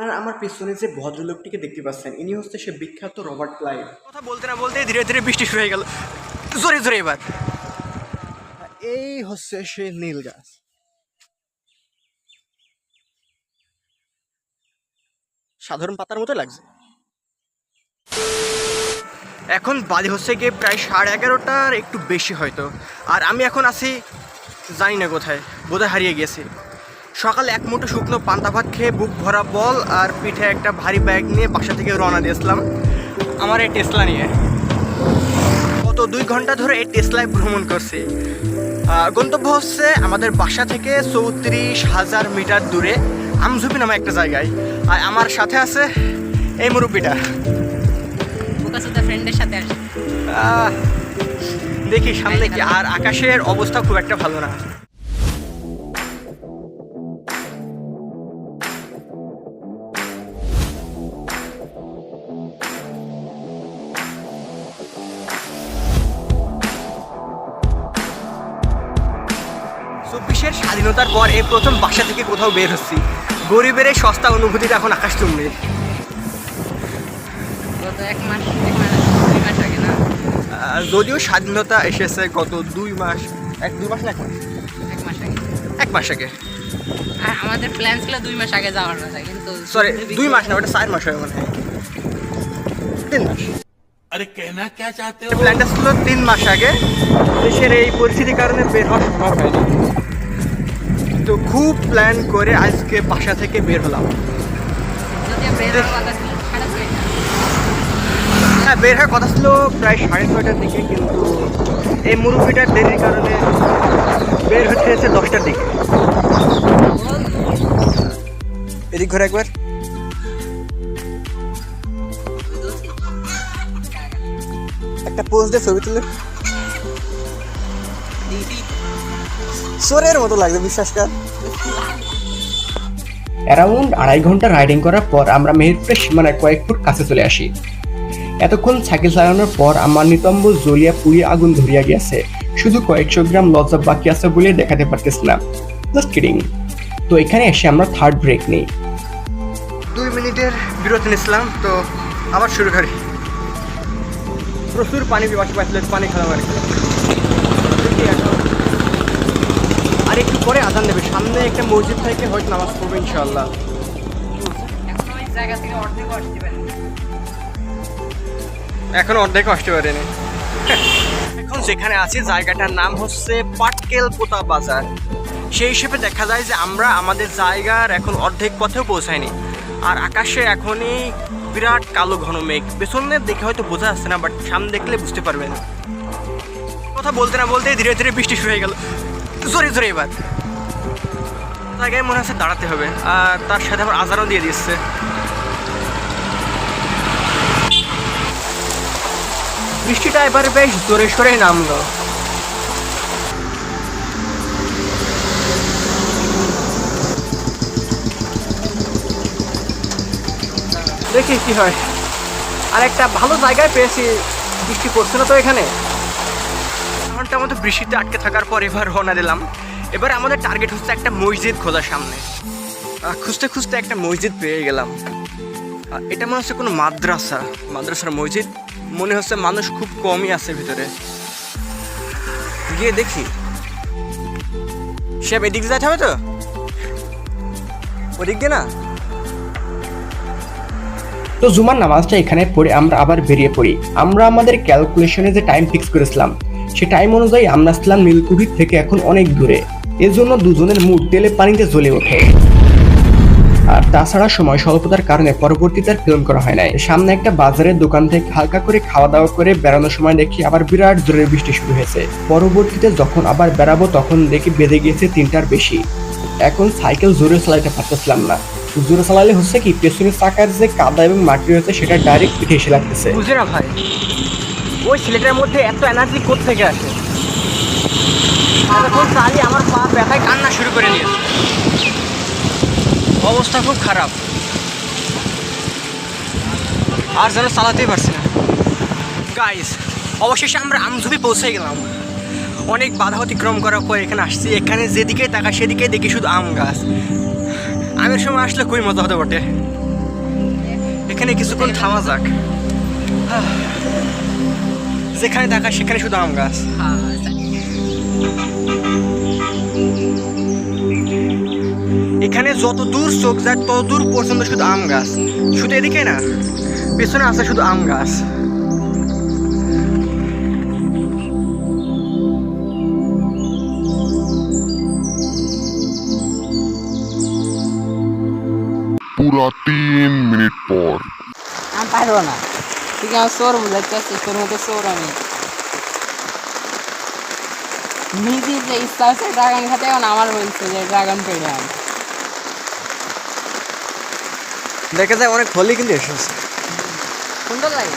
আপনারা আমার পিছনে যে ভদ্রলোকটিকে দেখতে পাচ্ছেন ইনি হচ্ছে সে বিখ্যাত রবার্ট ক্লাইভ। কথা বলতে না বলতে ধীরে ধীরে বৃষ্টি শুরু হয়ে গেল। জোরে জোরে এবার। এই হচ্ছে সে নীল গাছ। সাধারণ পাতার মতো লাগছে। এখন বাজে হচ্ছে গিয়ে প্রায় সাড়ে এগারোটার একটু বেশি হয়তো। আর আমি এখন আছি জানি না কোথায় বোধহয় হারিয়ে গেছি। সকালে এক মুঠো শুকনো পান্তা ভাত খেয়ে বুক ভরা বল আর পিঠে একটা ভারী ব্যাগ নিয়ে বাসা থেকে রওনা দিয়েছিলাম আমার এই টেসলা নিয়ে। গত দুই ঘণ্টা ধরে এই টেসলায় ভ্রমণ করছি। গন্তব্য হচ্ছে আমাদের বাসা থেকে চৌত্রিশ হাজার মিটার দূরে আমঝুপি নামে একটা জায়গায়। আর আমার সাথে আছে এই মুরব্বিটা। ফ্রেন্ডের সাথে দেখি সামনে কি আর আকাশের অবস্থা খুব একটা ভালো না। দেশের স্বাধীনতার পর এই প্রথম বাসা থেকে কোথাও বের হচ্ছি। গরিবের এই সস্তা অনুভূতিটা এখন আকাশ চুম্বে যদিও স্বাধীনতা এসেছে গত দুই মাস এক দুই মাস না এক মাস? এক মাস আগে। আর আমাদের প্ল্যান ছিল দুই মাস আগে যাওয়ার কথা কিন্তু সরি দুই মাস না ওটা চার মাস হয় মনে হয়। তিন মাস। আরে কেনা কে চাতে প্ল্যানটা ছিল তিন মাস আগে। দেশের এই পরিস্থিতির কারণে বের হওয়া সম্ভব হয়নি। তো খুব প্ল্যান করে আজকে বাসা থেকে বের হলাম। হ্যাঁ বের হওয়ার কথা ছিল প্রায় সাড়ে ছয়টার দিকে কিন্তু এই মুরব্বিটার দেরির কারণে বের হতে হয়েছে দশটার দিকে। এদিক ঘরে একবার। একটা পোস্ট দিয়ে ছবি তুলে। চোরের মতো লাগছে বিশ্বাস কর। অ্যারাউন্ড আড়াই ঘণ্টা রাইডিং করার পর আমরা মেহেরপুরের সীমানায় কয়েক ফুট কাছে চলে আসি। এতক্ষণ সাইকেল চালানোর পর আমার নিতম্ব জ্বলিয়া পুড়িয়ে আগুন ধরিয়া গিয়েছে। শুধু কয়েকশো গ্রাম লজ্জা বাকি আছে বলে দেখাতে পারতেছি না। জাস্ট কিডিং তো এখানে এসে আমরা থার্ড ব্রেক নিই। দুই মিনিটের বিরতি নিছিলাম তো আবার শুরু করি। প্রচুর পানি পানি খেলাম আর কি। দেখি এখন। আর একটু পরে আজান দেবে। সামনে একটা মসজিদ থেকে হয়তো নামাজ পড়ব ইনশাল্লাহ এখন অর্ধেক আসতে পারেনি। এখন যেখানে আছি, জায়গাটার নাম হচ্ছে পাটকেল পোতা বাজার। সেই হিসেবে দেখা যায় যে আমরা আমাদের জায়গার এখন অর্ধেক পথেও পৌঁছাইনি আর আকাশে এখনই বিরাট কালো ঘন মেঘ। পেছনে দেখে হয়তো বোঝা যাচ্ছে না, বাট সামনে দেখলে বুঝতে পারবেন। কথা বলতে না বলতে ধীরে ধীরে বৃষ্টি শুরু হয়ে গেল। জোরে জোরে এবার জায়গায় মনে হচ্ছে দাঁড়াতে হবে, আর তার সাথে আবার আজারও দিয়ে দিচ্ছে। বৃষ্টিটা এবার বেশ জোরে সরে নামলো। দেখি কি হয়। আর একটা ভালো জায়গায় পেয়েছি। বৃষ্টি পড়ছে না তো এখানে? ঘণ্টা মতো বৃষ্টিতে আটকে থাকার পর এবার রওনা দিলাম। এবার আমাদের টার্গেট হচ্ছে একটা মসজিদ খোঁজার সামনে। খুঁজতে খুঁজতে একটা মসজিদ পেয়ে গেলাম। এটা মনে হচ্ছে কোনো মাদ্রাসা। মাদ্রাসার মসজিদ। মনে হচ্ছে মানুষ খুব কমই আছে ভিতরে। গিয়ে দেখি। সে এদিক যেতে হবে তো? ওদিক দিয়ে না? তো জুমার নামাজটা এখানে পড়ে আমরা আবার বেরিয়ে পড়ি। আমরা আমাদের ক্যালকুলেশনে যে টাইম ফিক্স করেছিলাম সে টাইম অনুযায়ী আমরা ছিলাম নীলকুঠি থেকে এখন অনেক দূরে। এজন্য দুজনের মুখ তেলে পানিতে জ্বলে ওঠে। আর তাছাড়া সময় স্বল্পতার কারণে পরবর্তীতে আর ফিল্ম করা হয় নাই। সামনে একটা বাজারের দোকান থেকে হালকা করে খাওয়া দাওয়া করে বেড়ানোর সময় দেখি আবার বিরাট জোরে বৃষ্টি শুরু হয়েছে। পরবর্তীতে যখন আবার বেড়াবো তখন দেখি বেঁধে গিয়েছে তিনটার বেশি। এখন সাইকেল জোরে চালাইতে পারতেছিলাম না। জোরে চালালে হচ্ছে কি, পেছনের চাকার যে কাদা এবং মাটি রয়েছে সেটা ডাইরেক্ট পিঠে এসে লাগতেছে। ওই ছেলেটার মধ্যে এত এনার্জি থেকে আসে? এখন চালিয়ে আমার পা ব্যথায় কান্না শুরু করে দিয়েছে। অবস্থা খুব খারাপ। আর যেন চালাতেই পারছি না। গাইস অবশেষে আমরা আমঝুপি পৌঁছে গেলাম। অনেক বাধা অতিক্রম করার পর এখানে আসছি। এখানে যেদিকে তাকা সেদিকে দেখি শুধু আম গাছ। আমের সময় আসলে খুবই মজা হতে বটে। এখানে কিছুক্ষণ থামা যাক। যেখানে দেখা সেখানে শুধু আম গাছ। হ্যাঁ এখানে যত দূর চোখ যায় তত দূর পর্যন্ত শুধু আম গাছ। শুধু এদিকে না পেছনে আছে শুধু আম গাছ। পুরা তিন মিনিট পর। আমি পারব না। তুই আমার চোর বুঝাতে আসছিস তোর মতো চোর আমি নিজের যে ইচ্ছা আছে ড্রাগন খেতে এখন আমার বলছে যে ড্রাগন পেড়ে আন দেখা যায় অনেক হলি কিন্তু এসেছে সুন্দর লাগে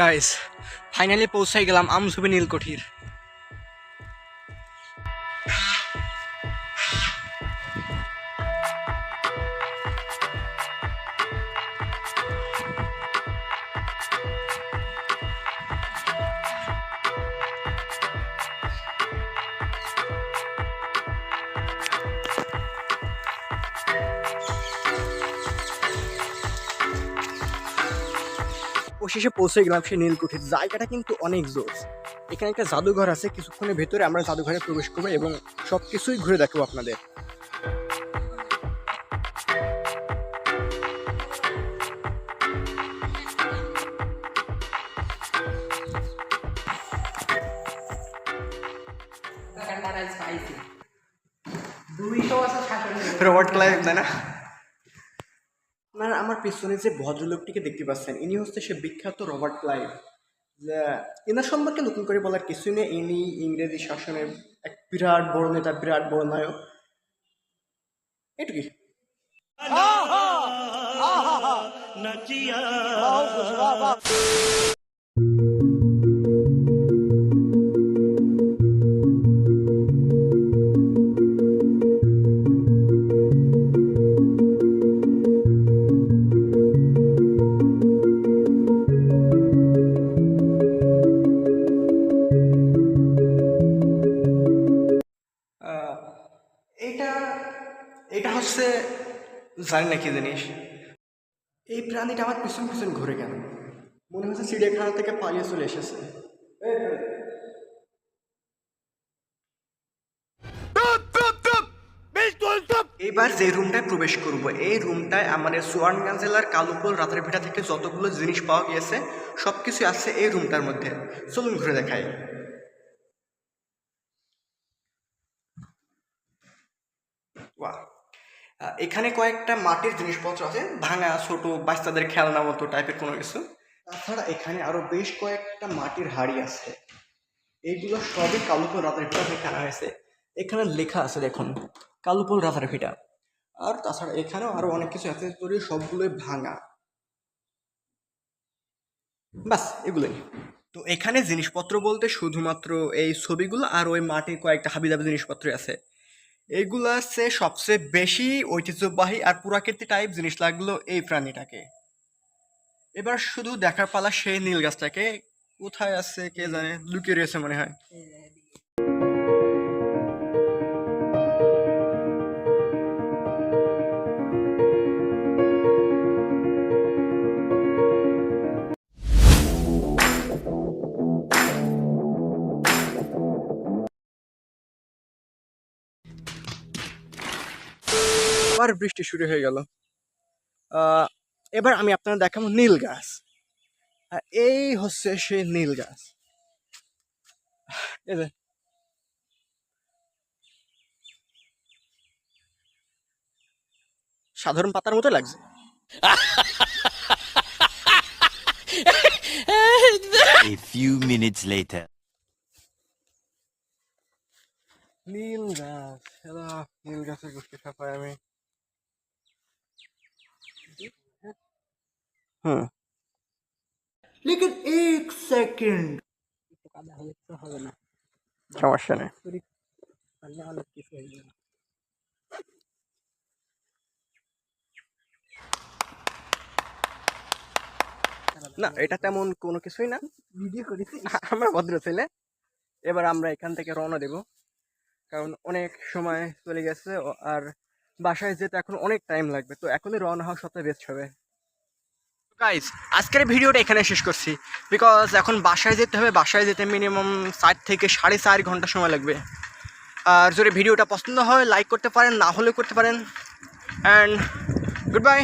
গাইস ফাইনালি পৌঁছাই গেলাম আমজুবি নীলকঠির। অবশেষে পৌঁছে গেলাম সেই নীলকুঠির জায়গাটা কিন্তু অনেক জোর। এখানে একটা জাদুঘর আছে কিছুক্ষণের ভেতরে আমরা জাদুঘরে প্রবেশ করব এবং সব কিছুই ঘুরে দেখাবো আপনাদের। রবার্ট ক্লাইভ তাই না? আপনারা আমার পিছনে যে ভদ্রলোকটিকে দেখতে পাচ্ছেন ইনি হচ্ছে সে বিখ্যাত রবার্ট ক্লাইভ। এনার সম্পর্কে নতুন করে বলার কিছুই নেই ইনি ইংরেজি শাসনের এক বিরাট বড় নেতা বিরাট বড় নায়ক। এটুকুই। আহ, জানি না কি জিনিস। এই প্রাণীটা আমার পিছন পিছন ঘুরে কেন মনে হচ্ছে চিড়িয়াখানা থেকে পালিয়ে চলে এসেছে। এবার। যে রুমটায় প্রবেশ করব এই রুমটায় আমাদের সুয়ানগঞ্জ জেলার কালুপোল রাতের ভিটা থেকে যতগুলো জিনিস পাওয়া গিয়েছে সব কিছু আছে এই রুমটার মধ্যে। চলুন ঘুরে দেখাই। এখানে কয়েকটা মাটির জিনিসপত্র আছে, ভাঙা, ছোট, বাচ্চাদের খেলনা মতো টাইপের কোনো কিছু। তাছাড়া এখানে আরও বেশ কয়েকটা মাটির হাড়ি আছে। এইগুলো সবই কালুপোল রাতের ভিটা থেকে আনা হয়েছে। এখানে লেখা আছে, দেখুন, কালুপোল রাতের ভিটা আর তাছাড়া এখানেও আরও অনেক কিছু আছে যদিও সবগুলোই ভাঙা। বাস এগুলোই। তো এখানে জিনিসপত্র বলতে শুধুমাত্র এই ছবিগুলো আর ওই মাটির কয়েকটা হাবিদাবি জিনিসপত্র আছে। এইগুলো সে সবচেয়ে বেশি ঐতিহ্যবাহী আর পুরাকীর্তি টাইপ জিনিস লাগল এই প্রাণীটাকে। এবার শুধু দেখার পালা সেই নীল গাছটাকে। কোথায় আছে কে জানে? লুকিয়ে রয়েছে মনে হয়। আবার বৃষ্টি শুরু হয়ে গেল। আহ, এবার আমি আপনাদের দেখাবো নীল গাছ। আর এই হচ্ছে সেই নীল গাছ। সাধারণ পাতার মতো লাগছে। A few minutes later. নীল গাছ। নীল গাছের গোষ্ঠী সাফাই আমি হ্যাঁ। লেকিন এক সেকেন্ড। সমস্যা নেই। না। এটা তেমন কোনো কিছুই না। ভিডিও করেছি। আমরা ভদ্র ছেলে। এবার আমরা এখান থেকে রওনা দেব। কারণ অনেক সময় চলে গেছে আর বাসায় যেতে এখন অনেক টাইম লাগবে। তো এখনই রওনা হওয়ার সবচেয়ে বেস্ট হবে। গাইজ আজকের ভিডিওটা এখানে শেষ করছি। বিকজ এখন বাসায় যেতে হবে, বাসায় যেতে মিনিমাম চার থেকে সাড়ে চার ঘণ্টা সময় লাগবে। আর যদি ভিডিওটা পছন্দ হয় লাইক করতে পারেন, না হলেও করতে পারেন। And good bye